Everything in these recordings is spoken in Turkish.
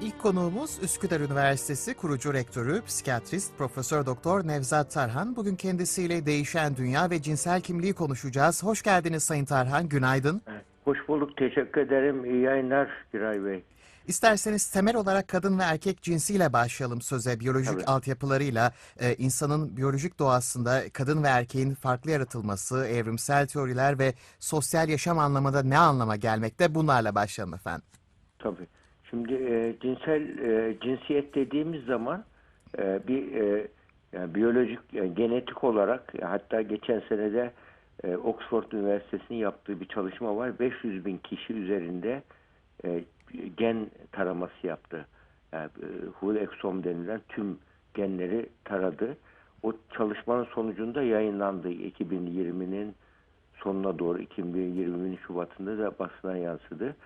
İlk konuğumuz Üsküdar Üniversitesi kurucu rektörü, psikiyatrist Profesör Doktor Nevzat Tarhan. Bugün kendisiyle değişen dünya ve cinsel kimliği konuşacağız. Hoş geldiniz Sayın Tarhan, günaydın. Hoş bulduk, teşekkür ederim. İyi yayınlar Giray Bey. İsterseniz temel olarak kadın ve erkek cinsiyle başlayalım söze. Biyolojik Tabii. altyapılarıyla e, insanın biyolojik doğasında kadın ve erkeğin farklı yaratılması, evrimsel teoriler ve sosyal yaşam anlamında ne anlama gelmekte bunlarla başlayalım efendim. Tabii. Şimdi e, cinsel e, cinsiyet dediğimiz zaman e, bir e, yani biyolojik, yani genetik olarak e, hatta geçen senede e, Oxford Üniversitesi'nin yaptığı bir çalışma var. 500 bin kişi üzerinde e, gen taraması yaptı. Yani, e, whole exome denilen tüm genleri taradı. O çalışmanın sonucunda yayınlandı 2020'nin sonuna doğru 2020'nin Şubat'ında da basına yansıdı.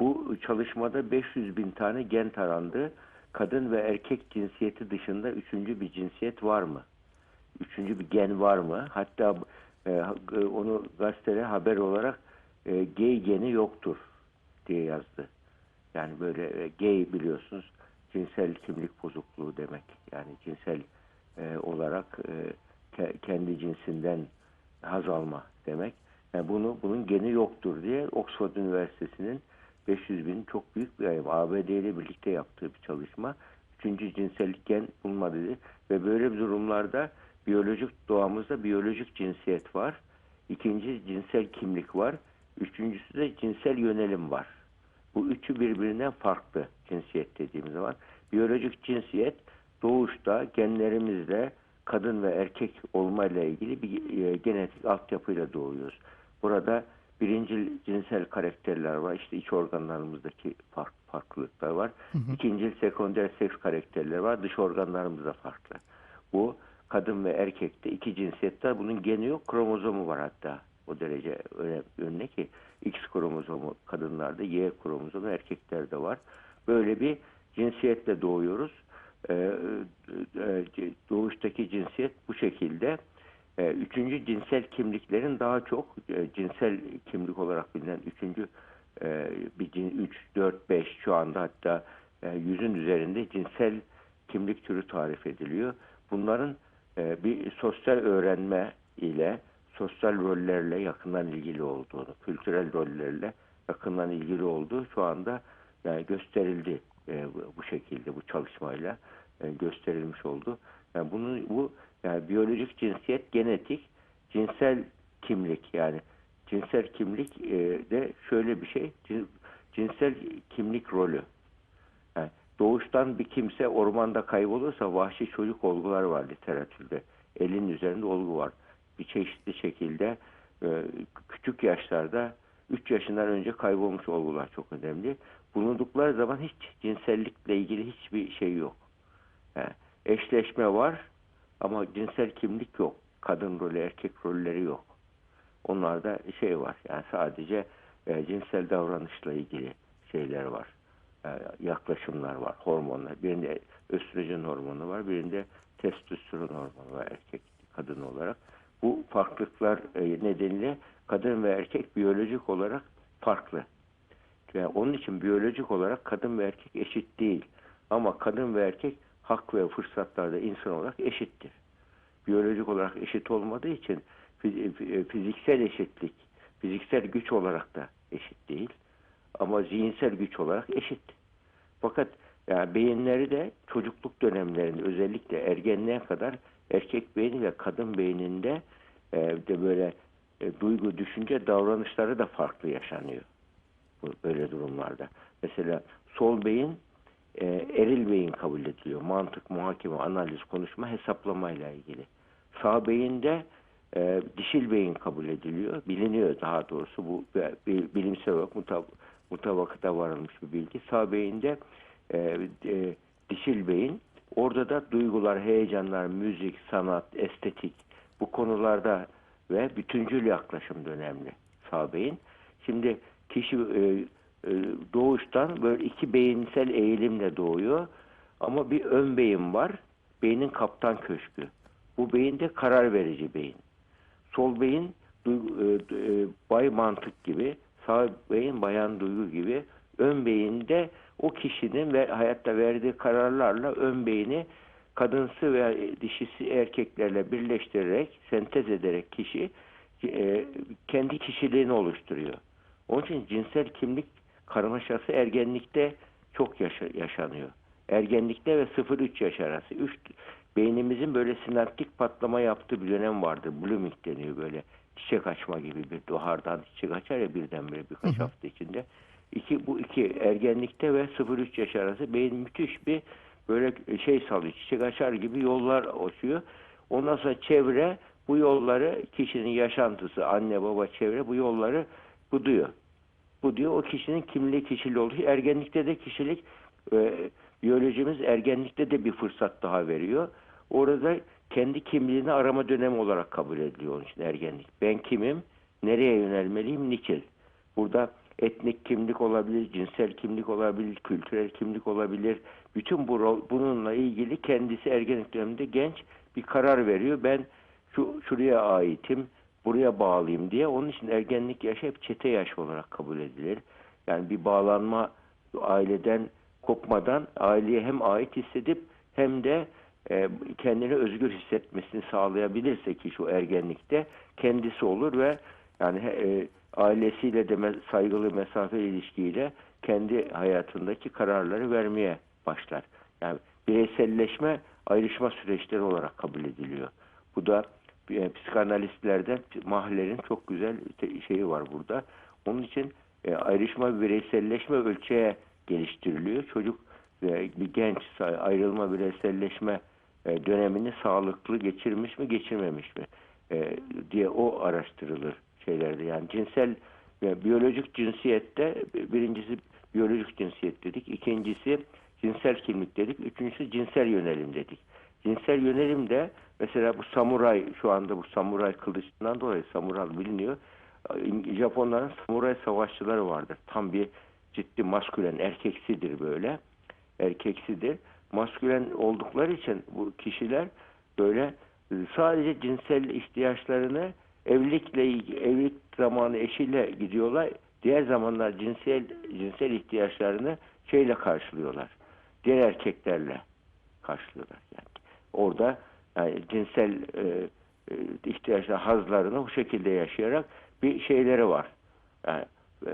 Bu çalışmada 500 bin tane gen tarandı. Kadın ve erkek cinsiyeti dışında üçüncü bir cinsiyet var mı? Üçüncü bir gen var mı? Hatta e, onu gazetede haber olarak e, gay geni yoktur diye yazdı. Yani böyle e, gay biliyorsunuz cinsel kimlik bozukluğu demek. Yani cinsel e, olarak e, ke- kendi cinsinden haz alma demek. Yani bunu bunun geni yoktur diye Oxford Üniversitesi'nin 500 bin çok büyük bir ayım. ABD ile birlikte yaptığı bir çalışma. Üçüncü cinsellik gen bulmadı dedi. Ve böyle bir durumlarda biyolojik doğamızda biyolojik cinsiyet var. İkinci cinsel kimlik var. Üçüncüsü de cinsel yönelim var. Bu üçü birbirinden farklı cinsiyet dediğimiz zaman. Biyolojik cinsiyet doğuşta genlerimizle kadın ve erkek olmayla ilgili bir e, genetik altyapıyla doğuyoruz. Burada birinci cinsel karakterler var. İşte iç organlarımızdaki fark, farklılıklar var. İkinci sekonder seks karakterler var. Dış organlarımızda farklı. Bu kadın ve erkekte iki cinsiyetler. Bunun geni yok. Kromozomu var hatta. O derece önemli ki X kromozomu kadınlarda, Y kromozomu erkeklerde var. Böyle bir cinsiyetle doğuyoruz. Ee, e, e, doğuştaki cinsiyet bu şekilde. E, Üçüncü cinsel kimliklerin daha çok e, cinsel kimlik olarak bilinen üçüncü e, bir cin, 3, 4, 5 şu anda hatta e, yüzün üzerinde cinsel kimlik türü tarif ediliyor. Bunların bir sosyal öğrenme ile sosyal rollerle yakından ilgili olduğunu, kültürel rollerle yakından ilgili olduğu şu anda yani gösterildi bu- şekilde bu çalışmayla gösterilmiş oldu. Yani bunun bu yani biyolojik cinsiyet, genetik, cinsel kimlik yani cinsel kimlik e, de şöyle bir şey, cin- cinsel kimlik rolü. Yani doğuştan bir kimse ormanda kaybolursa vahşi çocuk olgular var literatürde. Elin üzerinde olgu var. Bir çeşitli şekilde e, küçük yaşlarda 3 yaşından önce kaybolmuş olgular çok önemli. Bulundukları zaman hiç cinsellikle ilgili hiçbir şey yok. Yani eşleşme var ama cinsel kimlik yok. Kadın rolü, erkek rolleri yok. Onlarda şey var. Yani sadece e, cinsel davranışla ilgili şeyler var. E, yaklaşımlar var, hormonlar. Birinde östrojen hormonu var, birinde testosteron hormonu var erkek kadın olarak. Bu farklılıklar e, nedeniyle kadın ve erkek biyolojik olarak farklı. Yani onun için biyolojik olarak kadın ve erkek eşit değil. Ama kadın ve erkek hak ve fırsatlarda insan olarak eşittir. Biyolojik olarak eşit olmadığı için fiz- e, fiziksel eşitlik, fiziksel güç olarak da eşit değil. Ama zihinsel güç olarak eşit. Fakat yani beyinleri de çocukluk dönemlerinde özellikle ergenliğe kadar erkek beyni ve kadın beyninde e, de böyle e, duygu, düşünce, davranışları da farklı yaşanıyor böyle durumlarda. Mesela sol beyin e, eril beyin kabul ediliyor. Mantık, muhakeme, analiz, konuşma, hesaplamayla ilgili. Sağ beyinde e, dişil beyin kabul ediliyor. Biliniyor daha doğrusu bu e, bi- bilimsel olarak mutab mutabakata varılmış bir bilgi. Sağ beyinde e, e, dişil beyin orada da duygular, heyecanlar, müzik, sanat, estetik bu konularda ve bütüncül yaklaşım önemli sağ beyin. Şimdi kişi e, doğuştan böyle iki beyinsel eğilimle doğuyor ama bir ön beyin var. Beynin kaptan köşkü. Bu beyin de karar verici beyin. Sol beyin e, e, bay mantık gibi, sağ beyin bayan duygu gibi ön beyinde o kişinin ve hayatta verdiği kararlarla ön beyni kadınsı ve dişisi erkeklerle birleştirerek, sentez ederek kişi e, kendi kişiliğini oluşturuyor. Onun için cinsel kimlik karmaşası ergenlikte çok yaşa- yaşanıyor. Ergenlikte ve 0-3 yaş arası. Üç, beynimizin böyle sinaptik patlama yaptığı bir dönem vardır. Blooming deniyor böyle. Çiçek açma gibi bir duhardan çiçek açar ya birdenbire birkaç hafta içinde. İki, bu iki ergenlikte ve 0-3 yaş arası beyin müthiş bir böyle şey salıyor. Çiçek açar gibi yollar açıyor. Ondan sonra çevre bu yolları kişinin yaşantısı, anne baba çevre bu yolları buduyor. Bu diyor o kişinin kimliği kişiliği oluyor. Ergenlikte de kişilik e, biyolojimiz ergenlikte de bir fırsat daha veriyor. Orada kendi kimliğini arama dönemi olarak kabul ediliyor onun için ergenlik. Ben kimim? Nereye yönelmeliyim? Niçin? Burada etnik kimlik olabilir, cinsel kimlik olabilir, kültürel kimlik olabilir. Bütün bu bununla ilgili kendisi ergenlik döneminde genç bir karar veriyor. Ben şu şuraya aitim, buraya bağlıyım diye. Onun için ergenlik yaşı hep çete yaşı olarak kabul edilir. Yani bir bağlanma aileden kopmadan aileye hem ait hissedip hem de e, kendini özgür hissetmesini sağlayabilirse ki şu ergenlikte kendisi olur ve yani e, ailesiyle de saygılı mesafeli ilişkiyle kendi hayatındaki kararları vermeye başlar. Yani bireyselleşme ayrışma süreçleri olarak kabul ediliyor. Bu da e, psikanalistlerden Mahler'in çok güzel şeyi var burada. Onun için e, ayrışma bireyselleşme ölçeğe geliştiriliyor. Çocuk e, bir genç ayrılma bireyselleşme e, dönemini sağlıklı geçirmiş mi geçirmemiş mi e, diye o araştırılır şeylerde. Yani cinsel yani biyolojik cinsiyette birincisi biyolojik cinsiyet dedik. ikincisi cinsel kimlik dedik. Üçüncüsü cinsel yönelim dedik. Cinsel yönelim de mesela bu samuray şu anda bu samuray kılıçından dolayı samuray biliniyor. Japonların samuray savaşçıları vardır. Tam bir ciddi maskülen erkeksidir böyle. Erkeksidir. Maskülen oldukları için bu kişiler böyle e, sadece cinsel ihtiyaçlarını evlilikle evlilik zamanı eşiyle gidiyorlar. Diğer zamanlar cinsel cinsel ihtiyaçlarını şeyle karşılıyorlar. Diğer erkeklerle karşılıyorlar yani. Orada yani cinsel e, e, ihtiyaçlar, hazlarını bu şekilde yaşayarak bir şeyleri var. Yani, e,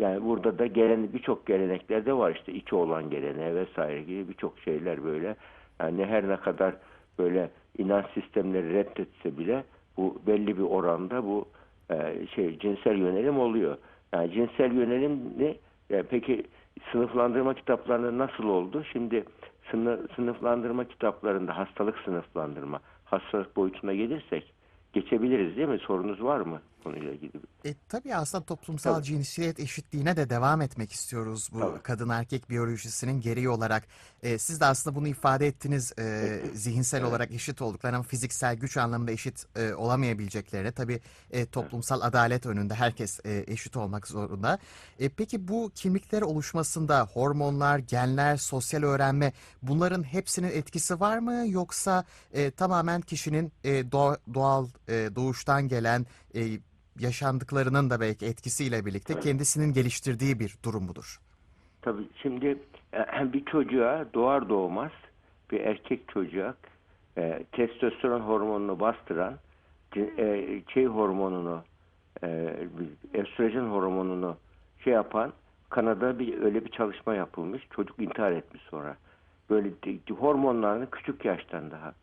yani burada da gelen birçok geleneklerde var işte içi olan geleneği vesaire gibi birçok şeyler böyle. Yani her ne kadar böyle inanç sistemleri reddetse bile bu belli bir oranda bu e, şey cinsel yönelim oluyor. Yani cinsel yönelim ne? Yani peki sınıflandırma kitaplarında nasıl oldu? Şimdi sınıflandırma kitaplarında hastalık sınıflandırma, hastalık boyutuna gelirsek geçebiliriz değil mi? Sorunuz var mı konuyla ilgili? E, tabii aslında toplumsal Tabii. cinsiyet eşitliğine de devam etmek istiyoruz bu Tabii. kadın erkek biyolojisinin gereği olarak. E, siz de aslında bunu ifade ettiniz e, zihinsel Evet. olarak eşit olduklarını ama fiziksel güç anlamında eşit e, olamayabileceklerini. Tabii e, toplumsal adalet önünde herkes e, eşit olmak zorunda. E, peki bu kimlikler oluşmasında hormonlar, genler, sosyal öğrenme bunların hepsinin etkisi var mı? Yoksa e, tamamen kişinin e, doğa- doğal e, doğuştan gelen e, yaşandıklarının da belki etkisiyle birlikte kendisinin geliştirdiği bir durum mudur? Tabii şimdi e, bir çocuğa doğar doğmaz bir erkek çocuğa e, testosteron hormonunu bastıran e, şey hormonunu e, estrojen hormonunu şey yapan Kanada bir öyle bir çalışma yapılmış. Çocuk intihar etmiş sonra. Böyle hormonlarını küçük yaştan daha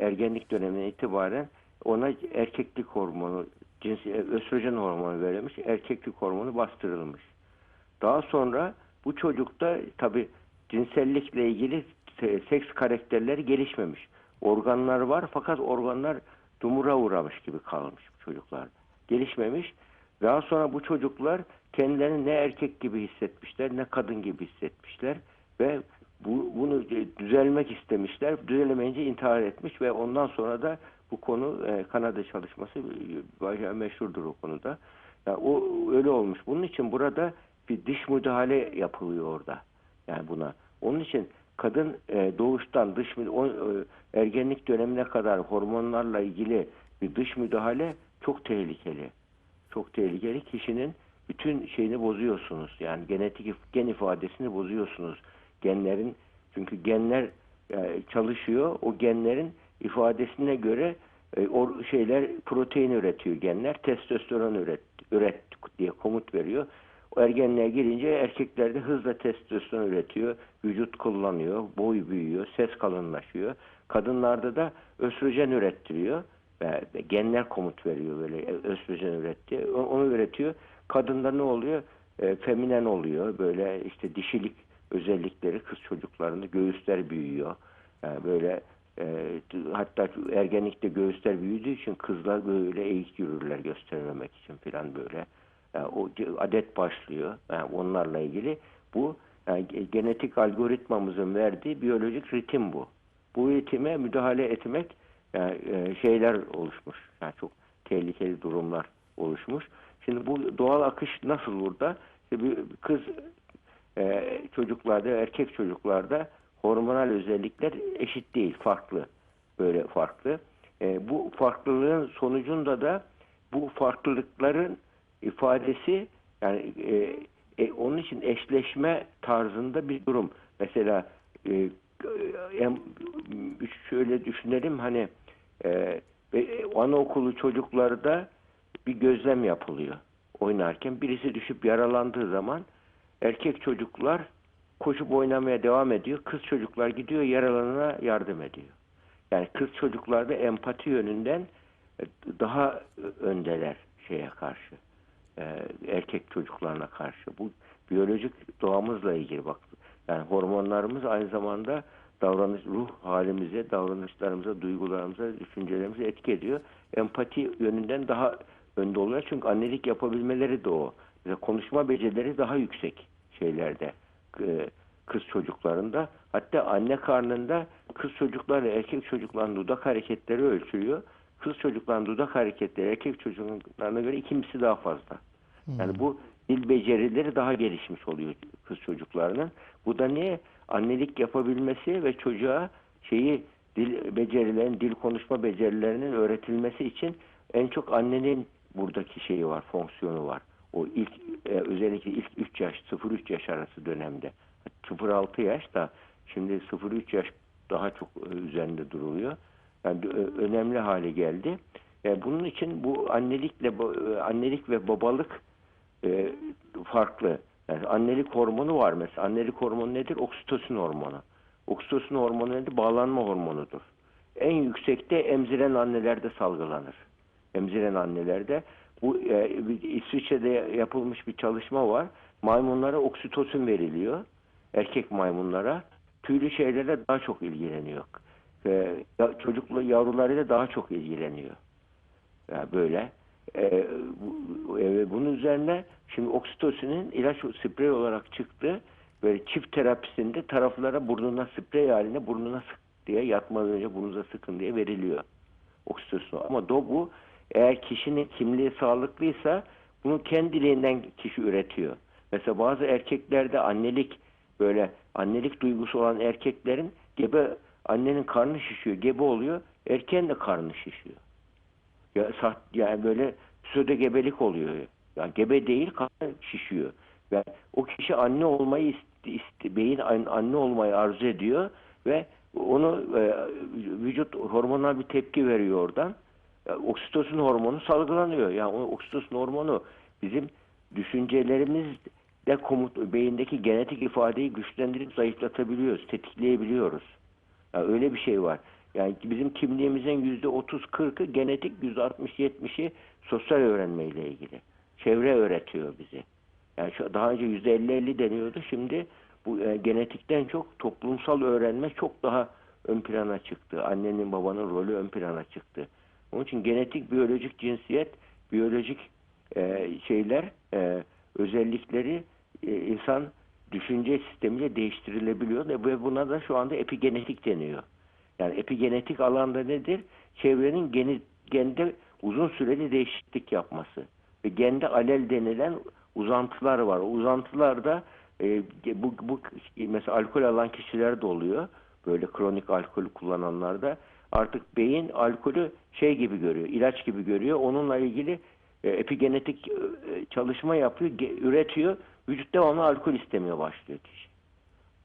ergenlik dönemine itibaren ona erkeklik hormonu, cins, östrojen hormonu verilmiş, erkeklik hormonu bastırılmış. Daha sonra bu çocukta tabi cinsellikle ilgili se- seks karakterleri gelişmemiş. Organlar var fakat organlar dumura uğramış gibi kalmış bu çocuklarda. Gelişmemiş. Daha sonra bu çocuklar kendilerini ne erkek gibi hissetmişler ne kadın gibi hissetmişler ve bu, bunu düzelmek istemişler. Düzelemeyince intihar etmiş ve ondan sonra da bu konu e, Kanada çalışması e, bayağı meşhurdur o konuda. Yani o öyle olmuş. Bunun için burada bir dış müdahale yapılıyor orada. Yani buna. Onun için kadın e, doğuştan dış o, e, ergenlik dönemine kadar hormonlarla ilgili bir dış müdahale çok tehlikeli. Çok tehlikeli. Kişinin bütün şeyini bozuyorsunuz. Yani genetik gen ifadesini bozuyorsunuz. Genlerin çünkü genler e, çalışıyor. O genlerin ifadesine göre e, o şeyler protein üretiyor genler. Testosteron üret, üret diye komut veriyor. O ergenliğe girince erkeklerde hızla testosteron üretiyor. Vücut kullanıyor. Boy büyüyor. Ses kalınlaşıyor. Kadınlarda da östrojen ürettiriyor. Ve ve genler komut veriyor böyle e, östrojen üretti. Onu üretiyor. Kadında ne oluyor? E, feminen oluyor. Böyle işte dişilik özellikleri kız çocuklarında göğüsler büyüyor. Yani böyle e, hatta ergenlikte göğüsler büyüdüğü için kızlar böyle eğik yürürler göstermemek için falan böyle. Yani o adet başlıyor. Yani onlarla ilgili bu yani ge- genetik algoritmamızın verdiği biyolojik ritim bu. Bu ritime müdahale etmek yani e, şeyler oluşmuş. Yani çok tehlikeli durumlar oluşmuş. Şimdi bu doğal akış nasıl burada? İşte bir kız e, çocuklarda, erkek çocuklarda hormonal özellikler eşit değil, farklı. Böyle farklı. E, bu farklılığın sonucunda da bu farklılıkların ifadesi yani e, e, onun için eşleşme tarzında bir durum. Mesela e, şöyle düşünelim hani e, ve anaokulu çocuklarda bir gözlem yapılıyor oynarken birisi düşüp yaralandığı zaman erkek çocuklar koşup oynamaya devam ediyor. Kız çocuklar gidiyor yaralanana yardım ediyor. Yani kız çocuklarda empati yönünden e, daha öndeler şeye karşı. e, Erkek çocuklarına karşı. Bu biyolojik doğamızla ilgili bak. Yani hormonlarımız aynı zamanda davranış, ruh halimize, davranışlarımıza, duygularımıza, düşüncelerimize etki ediyor. Empati yönünden daha önde oluyor. Çünkü annelik yapabilmeleri de o. Mesela konuşma becerileri daha yüksek şeylerde kız çocuklarında. Hatta anne karnında kız çocuklarla erkek çocukların dudak hareketleri ölçülüyor. Kız çocukların dudak hareketleri erkek çocuklarına göre ikincisi daha fazla. Yani bu dil becerileri daha gelişmiş oluyor kız çocuklarının. Bu da niye? Annelik yapabilmesi ve çocuğa şeyi dil becerilerin, dil konuşma becerilerinin öğretilmesi için en çok annenin buradaki şeyi var, fonksiyonu var. O ilk e, özellikle ilk 3 yaş, 0-3 yaş arası dönemde. 0-6 yaş da şimdi 0-3 yaş daha çok e, üzerinde duruluyor. Yani ö- önemli hale geldi. Yani bunun için bu annelikle e, annelik ve babalık e, farklı. Yani annelik hormonu var mesela. Annelik hormonu nedir? Oksitosin hormonu. Oksitosin hormonu nedir? Bağlanma hormonudur. En yüksekte emziren annelerde salgılanır. Emziren annelerde. Bu e, İsviçre'de yapılmış bir çalışma var. Maymunlara oksitosin veriliyor. Erkek maymunlara. Tüylü şeylerle daha çok ilgileniyor. E, çocuklu yavrularıyla daha çok ilgileniyor. Yani böyle. Ee, bu- e, bunun üzerine şimdi oksitosinin ilaç sprey olarak çıktı. Böyle çift terapisinde taraflara burnuna sprey haline burnuna sık diye yatmadan önce burnunuza sıkın diye veriliyor. Oksitosin. Ama do bu eğer kişinin kimliği sağlıklıysa bunu kendiliğinden kişi üretiyor. Mesela bazı erkeklerde annelik böyle annelik duygusu olan erkeklerin gebe annenin karnı şişiyor, gebe oluyor. Erkeğin de karnı şişiyor. Ya saht, yani böyle söde gebelik oluyor. Yani gebe değil karnı şişiyor. Yani o kişi anne olmayı ist, ist, beyin an- anne olmayı arzu ediyor ve onu e, vücut hormonal bir tepki veriyor oradan. E, oksitosin hormonu salgılanıyor. Yani oksitosin hormonu bizim düşüncelerimizde komut beyindeki genetik ifadeyi güçlendirip zayıflatabiliyoruz, tetikleyebiliyoruz. Yani öyle bir şey var. Yani bizim kimliğimizin yüzde 30-40'ı genetik, yüzde 60-70'i sosyal öğrenmeyle ilgili. Çevre öğretiyor bizi. Yani şu, daha önce yüzde 50-50 deniyordu. Şimdi bu e, genetikten çok toplumsal öğrenme çok daha ön plana çıktı. Annenin babanın rolü ön plana çıktı. Onun için genetik, biyolojik cinsiyet, biyolojik e, şeyler, e, özellikleri e, insan düşünce sistemiyle değiştirilebiliyor ve buna da şu anda epigenetik deniyor. Yani epigenetik alanda nedir? Çevrenin geni, gende uzun süreli değişiklik yapması. Ve gende alel denilen uzantılar var. O uzantılar e, bu, bu mesela alkol alan kişiler de oluyor. Böyle kronik alkol kullananlarda artık beyin alkolü şey gibi görüyor, ilaç gibi görüyor. Onunla ilgili e, epigenetik e, çalışma yapıyor, üretiyor. Vücut devamlı alkol istemeye başlıyor kişi.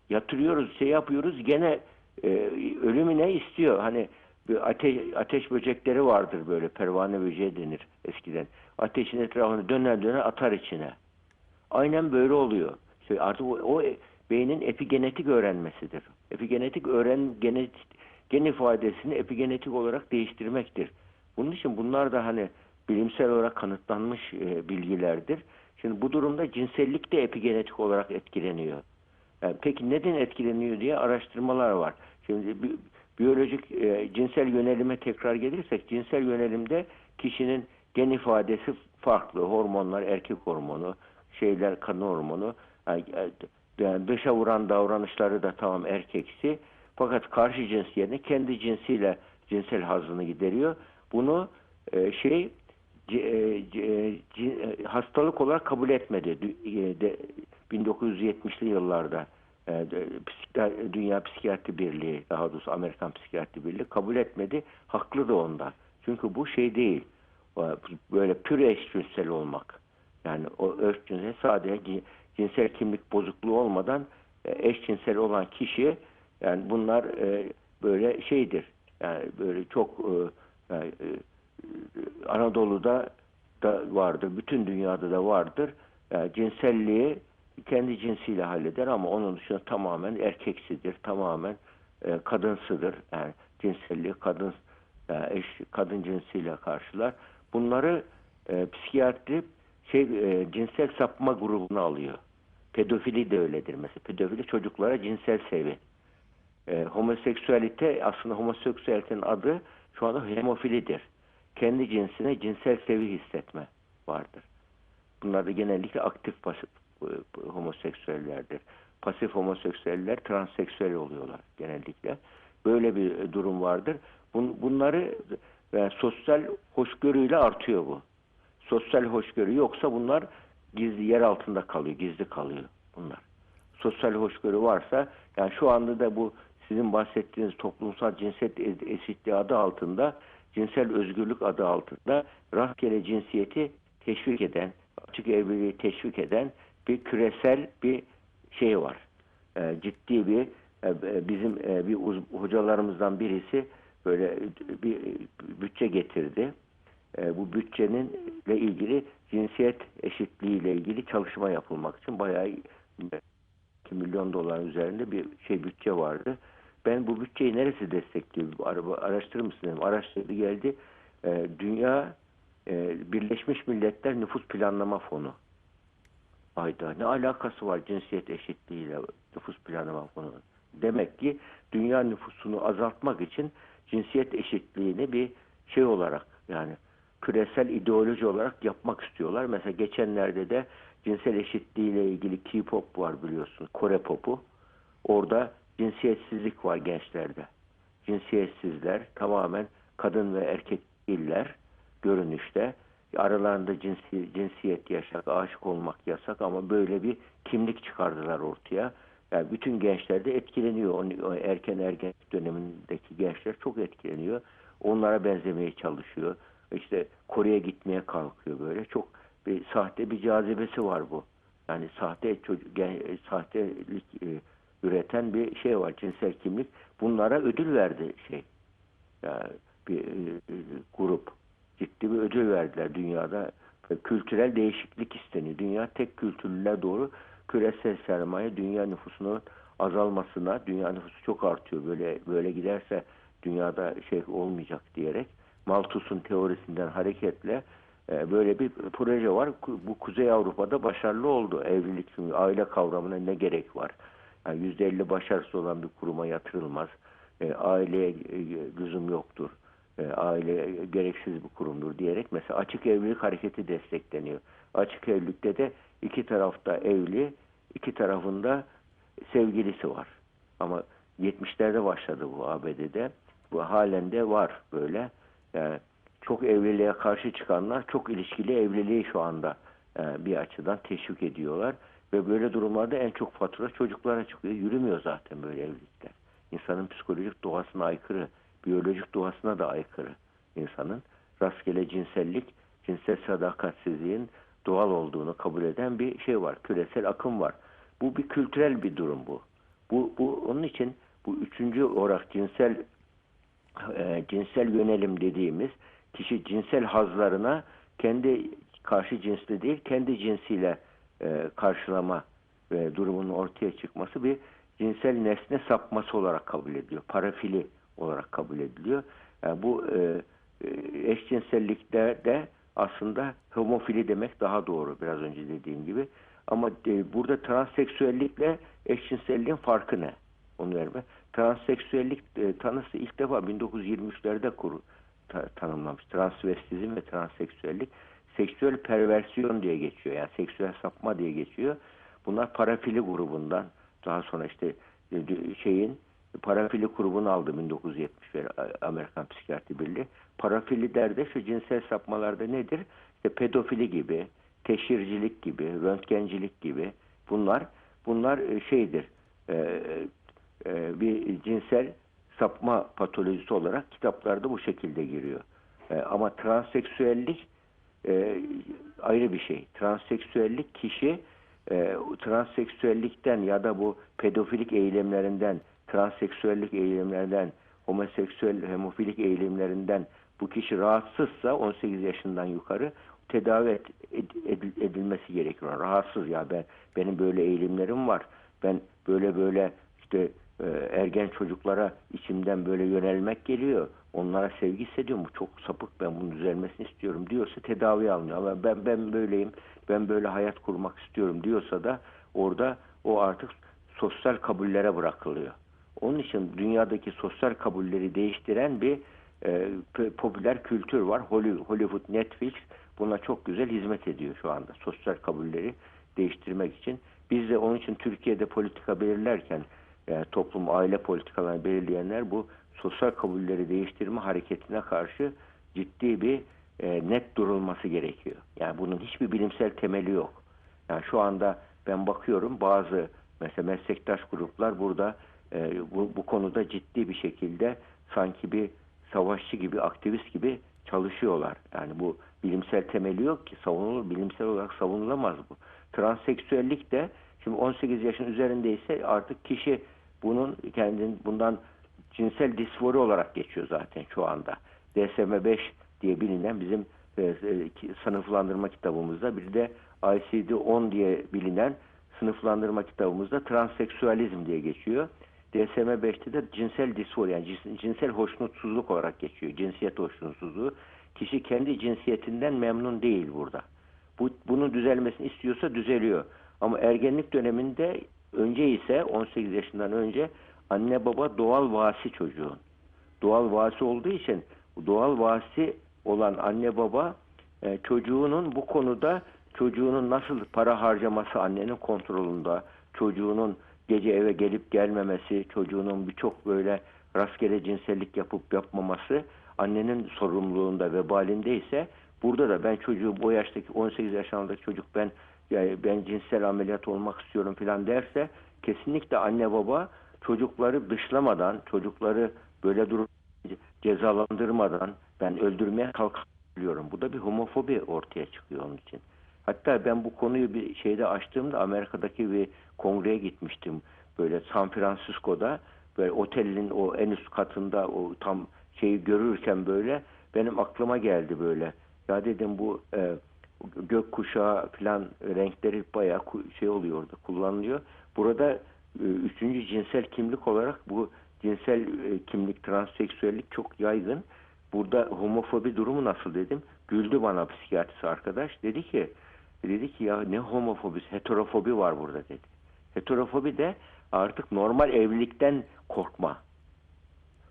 Yatırıyoruz, şey yapıyoruz gene e, ölümüne istiyor. Hani ateş, ateş böcekleri vardır böyle pervane böceği denir eskiden. Ateşin etrafını döner döner atar içine. Aynen böyle oluyor. İşte artık o, o beynin epigenetik öğrenmesidir. Epigenetik öğren genetik gen ifadesini epigenetik olarak değiştirmektir. Bunun için bunlar da hani bilimsel olarak kanıtlanmış e, bilgilerdir. Şimdi bu durumda cinsellik de epigenetik olarak etkileniyor. Yani peki neden etkileniyor diye araştırmalar var. Şimdi bi- biyolojik e, cinsel yönelime tekrar gelirsek cinsel yönelimde kişinin gen ifadesi farklı. Hormonlar erkek hormonu, şeyler kadın hormonu. Yani, e, yani dışa vuran davranışları da tamam erkeksi. Fakat karşı cins yerine kendi cinsiyle cinsel hazını gideriyor. Bunu e, şey c- c- c- hastalık olarak kabul etmedi e, de- 1970'li yıllarda e, de- Psikiyat- Dünya Psikiyatri Birliği daha doğrusu Amerikan Psikiyatri Birliği kabul etmedi. Haklı da onda. Çünkü bu şey değil. Böyle pür eşcinsel olmak. Yani o eşcinsel sadece ci- cinsel kimlik bozukluğu olmadan e, eşcinsel olan kişi yani bunlar e, böyle şeydir. Yani böyle çok e, yani, e, Anadolu'da da vardır. Bütün dünyada da vardır. Yani cinselliği kendi cinsiyle halleder ama onun dışında tamamen erkeksidir. Tamamen e, kadınsıdır. Yani cinselliği kadın yani eş, kadın cinsiyle karşılar. Bunları e, psikiyatri şey e, cinsel sapma grubuna alıyor. Pedofili de öyledir mesela. Pedofili çocuklara cinsel sevgi. E, homoseksüelite aslında homoseksüelitenin adı şu anda hemofilidir. Kendi cinsine cinsel sevgi hissetme vardır. Bunlar da genellikle aktif pasif e, homoseksüellerdir. Pasif homoseksüeller transseksüel oluyorlar genellikle. Böyle bir e, durum vardır. Bun, bunları yani sosyal hoşgörüyle artıyor bu. Sosyal hoşgörü yoksa bunlar gizli yer altında kalıyor, gizli kalıyor bunlar. Sosyal hoşgörü varsa yani şu anda da bu sizin bahsettiğiniz toplumsal cinsiyet eşitliği adı altında cinsel özgürlük adı altında rastgele cinsiyeti teşvik eden, açık evliliği teşvik eden bir küresel bir şey var. E, ciddi bir e, bizim e, bir uz, hocalarımızdan birisi böyle bir bütçe getirdi. E, bu bütçenin ile ilgili cinsiyet eşitliği ile ilgili çalışma yapılmak için bayağı 2 milyon doların üzerinde bir şey bütçe vardı. Ben bu bütçeyi neresi destekliyor? Araba araştırır mısın dedim. Araştırdı geldi. E, Dünya e, Birleşmiş Milletler Nüfus Planlama Fonu. Ayda ne alakası var cinsiyet eşitliğiyle nüfus planlama fonu? Demek ki dünya nüfusunu azaltmak için cinsiyet eşitliğini bir şey olarak yani küresel ideoloji olarak yapmak istiyorlar. Mesela geçenlerde de cinsel eşitliğiyle ilgili K-pop var biliyorsunuz. Kore popu. Orada cinsiyetsizlik var gençlerde. Cinsiyetsizler tamamen kadın ve erkek değiller görünüşte. Aralarında cinsi, cinsiyet yasak, aşık olmak yasak ama böyle bir kimlik çıkardılar ortaya. Yani bütün gençler de etkileniyor. Erken ergenlik dönemindeki gençler çok etkileniyor. Onlara benzemeye çalışıyor. İşte Kore'ye gitmeye kalkıyor böyle. Çok bir sahte bir cazibesi var bu. Yani sahte çocuk, gen, sahtelik e, üreten bir şey var cinsel kimlik. Bunlara ödül verdi şey. Yani bir e, e, grup ciddi bir ödül verdiler dünyada. Kültürel değişiklik isteniyor. Dünya tek kültürlüğe doğru küresel sermaye dünya nüfusunun azalmasına, dünya nüfusu çok artıyor. Böyle böyle giderse dünyada şey olmayacak diyerek Malthus'un teorisinden hareketle e, böyle bir proje var. Bu Kuzey Avrupa'da başarılı oldu. Evlilik, aile kavramına ne gerek var? Yani %50 başarısı olan bir kuruma yatırılmaz. E, aileye e, lüzum yoktur e, aile gereksiz bir kurumdur diyerek mesela açık evlilik hareketi destekleniyor. Açık evlilikte de iki tarafta evli, iki tarafında sevgilisi var. Ama 70'lerde başladı bu ABD'de. Bu halen de var böyle. Yani çok evliliğe karşı çıkanlar çok ilişkili evliliği şu anda bir açıdan teşvik ediyorlar. Ve böyle durumlarda en çok fatura çocuklara çıkıyor. Yürümüyor zaten böyle evlilikler. İnsanın psikolojik doğasına aykırı biyolojik doğasına da aykırı insanın. Rastgele cinsellik cinsel sadakatsizliğin doğal olduğunu kabul eden bir şey var. Küresel akım var. Bu bir kültürel bir durum bu. Bu, bu onun için bu üçüncü olarak cinsel e, cinsel yönelim dediğimiz kişi cinsel hazlarına kendi karşı cinsli değil kendi cinsiyle e, karşılama e, durumunun ortaya çıkması bir cinsel nesne sapması olarak kabul ediliyor. Parafili olarak kabul ediliyor. Yani bu e, e, eşcinsellikte de aslında homofili demek daha doğru biraz önce dediğim gibi. Ama e, burada transseksüellikle eşcinselliğin farkı ne? Onu verme. Transseksüellik e, tanısı ilk defa 1923'lerde kuru, ta- tanımlamış. Transvestizm ve transseksüellik seksüel perversiyon diye geçiyor. Yani seksüel sapma diye geçiyor. Bunlar parafili grubundan daha sonra işte e, şeyin parafili grubunu aldı 1971 Amerikan Psikiyatri Birliği. Parafililer de şu cinsel sapmalarda nedir? İşte pedofili gibi, teşhircilik gibi, röntgencilik gibi bunlar bunlar e, şeydir. e, bir cinsel sapma patolojisi olarak kitaplarda bu şekilde giriyor. Ama transseksüellik e, ayrı bir şey. Transseksüellik kişi e, transseksüellikten ya da bu pedofilik eylemlerinden, transseksüellik eylemlerinden, homoseksüel, hemofilik eylemlerinden bu kişi rahatsızsa 18 yaşından yukarı tedavi et, ed- edil- edilmesi gerekiyor. Rahatsız ya ben benim böyle eğilimlerim var. Ben böyle böyle işte e, ergen çocuklara içimden böyle yönelmek geliyor. Onlara sevgi hissediyorum. Bu çok sapık. Ben bunun düzelmesini istiyorum diyorsa tedavi almıyor. Ama ben ben böyleyim. Ben böyle hayat kurmak istiyorum diyorsa da orada o artık sosyal kabullere bırakılıyor. Onun için dünyadaki sosyal kabulleri değiştiren bir e, popüler kültür var. Hollywood, Netflix buna çok güzel hizmet ediyor şu anda. Sosyal kabulleri değiştirmek için. Biz de onun için Türkiye'de politika belirlerken yani toplum aile politikalarını belirleyenler bu sosyal kabulleri değiştirme hareketine karşı ciddi bir e, net durulması gerekiyor. Yani bunun hiçbir bilimsel temeli yok. Yani şu anda ben bakıyorum bazı mesela meslektaş gruplar burada e, bu, bu konuda ciddi bir şekilde sanki bir savaşçı gibi, aktivist gibi çalışıyorlar. Yani bu bilimsel temeli yok ki savunulur, bilimsel olarak savunulamaz bu. Transseksüellik de şimdi 18 yaşın üzerindeyse artık kişi bunun kendin bundan cinsel disfori olarak geçiyor zaten şu anda. DSM-5 diye bilinen bizim e, e, sınıflandırma kitabımızda bir de ICD-10 diye bilinen sınıflandırma kitabımızda transseksüalizm diye geçiyor. DSM-5'te de cinsel disfori yani cins- cinsel hoşnutsuzluk olarak geçiyor. Cinsiyet hoşnutsuzluğu. Kişi kendi cinsiyetinden memnun değil burada. Bu, bunun düzelmesini istiyorsa düzeliyor. Ama ergenlik döneminde önce ise 18 yaşından önce anne baba doğal vasi çocuğun. Doğal vasi olduğu için doğal vasi olan anne baba e, çocuğunun bu konuda çocuğunun nasıl para harcaması annenin kontrolünde, çocuğunun gece eve gelip gelmemesi, çocuğunun birçok böyle rastgele cinsellik yapıp yapmaması annenin sorumluluğunda vebalinde ise burada da ben çocuğu o yaştaki 18 yaşındaki çocuk ben yani ben cinsel ameliyat olmak istiyorum falan derse kesinlikle anne baba çocukları dışlamadan, çocukları böyle durum cezalandırmadan ben öldürmeye kalkabiliyorum. Bu da bir homofobi ortaya çıkıyor onun için. Hatta ben bu konuyu bir şeyde açtığımda Amerika'daki bir kongreye gitmiştim. Böyle San Francisco'da böyle otelin o en üst katında o tam şeyi görürken böyle benim aklıma geldi böyle. Ya dedim bu e, gök kuşağı falan renkleri bayağı şey oluyor orada kullanılıyor. Burada üçüncü cinsel kimlik olarak bu cinsel e, kimlik, transseksüellik çok yaygın. Burada homofobi durumu nasıl dedim. Güldü bana psikiyatrist arkadaş. Dedi ki dedi ki ya ne homofobisi, heterofobi var burada dedi. Heterofobi de artık normal evlilikten korkma.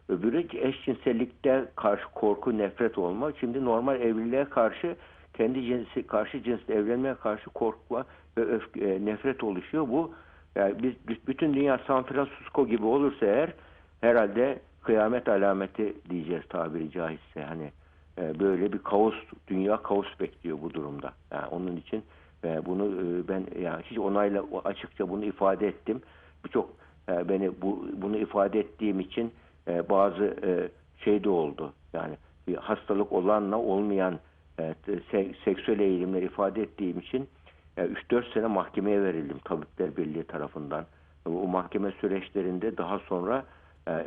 Öbürü eşcinsellikte karşı korku, nefret olma. Şimdi normal evliliğe karşı kendi cinsi karşı cinsle evlenmeye karşı korkma ve öfke, e, nefret oluşuyor. Bu yani biz bütün dünya San Francisco gibi olursa eğer herhalde kıyamet alameti diyeceğiz tabiri caizse. Hani e, böyle bir kaos, dünya kaos bekliyor bu durumda. Yani onun için e, bunu e, ben yani hiç onayla açıkça bunu ifade ettim. Birçok e, beni bu bunu ifade ettiğim için e, bazı e, şey de oldu. Yani bir hastalık olanla olmayan e, se- seksüel eğilimler ifade ettiğim için e, 3-4 sene mahkemeye verildim Tabipler Birliği tarafından. O mahkeme süreçlerinde daha sonra e,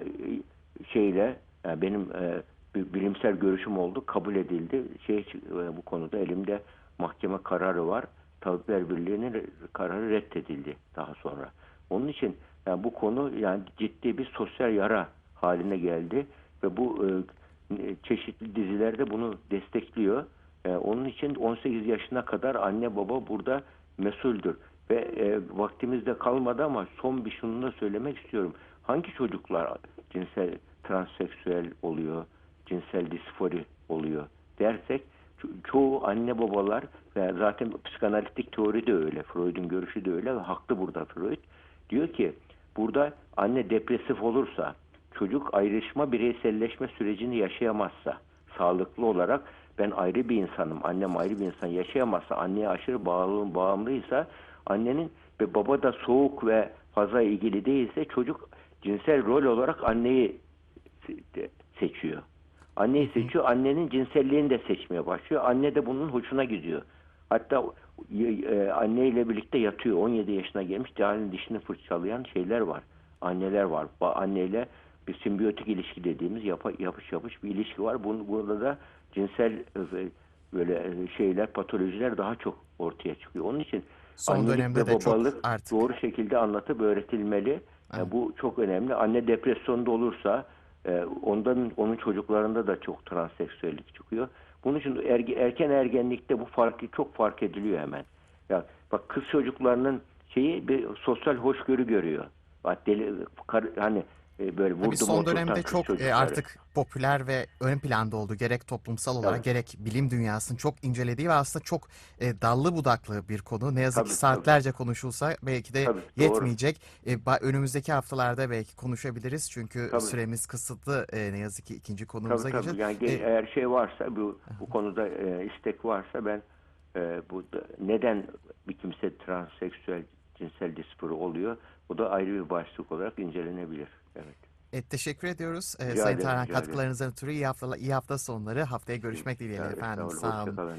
şeyle e, benim e, bilimsel görüşüm oldu, kabul edildi. Şey e, bu konuda elimde mahkeme kararı var. Tabipler Birliği'nin kararı reddedildi daha sonra. Onun için yani bu konu yani ciddi bir sosyal yara haline geldi ve bu e, çeşitli dizilerde bunu destekliyor. E, onun için 18 yaşına kadar anne baba burada mesuldür. Ve e, vaktimizde kalmadı ama son bir şunu da söylemek istiyorum. Hangi çocuklar cinsel transseksüel oluyor, cinsel disfori oluyor dersek ço- çoğu anne babalar ve zaten psikanalitik teori de öyle, Freud'un görüşü de öyle ve haklı burada Freud. Diyor ki burada anne depresif olursa, çocuk ayrışma, bireyselleşme sürecini yaşayamazsa, sağlıklı olarak ben ayrı bir insanım, annem ayrı bir insan yaşayamazsa, anneye aşırı bağlı, bağımlıysa, annenin ve baba da soğuk ve fazla ilgili değilse çocuk cinsel rol olarak anneyi seçiyor. Anneyi seçiyor, annenin cinselliğini de seçmeye başlıyor. Anne de bunun hoşuna gidiyor. Hatta e, anneyle birlikte yatıyor. 17 yaşına gelmiş cahilin dişini fırçalayan şeyler var. Anneler var. Ba- Anneyle bir simbiyotik ilişki dediğimiz yapa, yapış yapış bir ilişki var. Bunu, burada da cinsel e, böyle e, şeyler, patolojiler daha çok ortaya çıkıyor. Onun için Son annelik dönemde ve de çok babalık artık. doğru şekilde anlatıp öğretilmeli. E, bu çok önemli. Anne depresyonda olursa ondan onun çocuklarında da çok transseksüellik çıkıyor. Bunun için erge- erken ergenlikte bu farkı çok fark ediliyor hemen. Ya bak kız çocuklarının şeyi bir sosyal hoşgörü görüyor. Bak deli kar- hani e, böyle vurdu Tabii son dönemde çok e, çocukları. artık popüler ve ön planda oldu. Gerek toplumsal olarak Evet. gerek bilim dünyasının çok incelediği ve aslında çok e, dallı budaklı bir konu. Ne yazık Tabii, ki tabii. saatlerce konuşulsa belki de Tabii, doğru. yetmeyecek. E, önümüzdeki haftalarda belki konuşabiliriz. Çünkü Tabii. süremiz kısıtlı e, ne yazık ki ikinci Tabii konumuza tabii. geçeceğiz. Yani E, eğer şey varsa bu bu konuda e, istek varsa ben e, bu da- neden bir kimse transseksüel cinsel dispori oluyor? Bu da ayrı bir başlık olarak incelenebilir. Evet. e, teşekkür ediyoruz. E, Rica Sayın ederim, Tarhan rica ederim. katkılarınızdan ötürü iyi haftalar, iyi hafta sonları. Haftaya görüşmek dileğiyle Evet, efendim. Sağ olun. Hoşça kalın.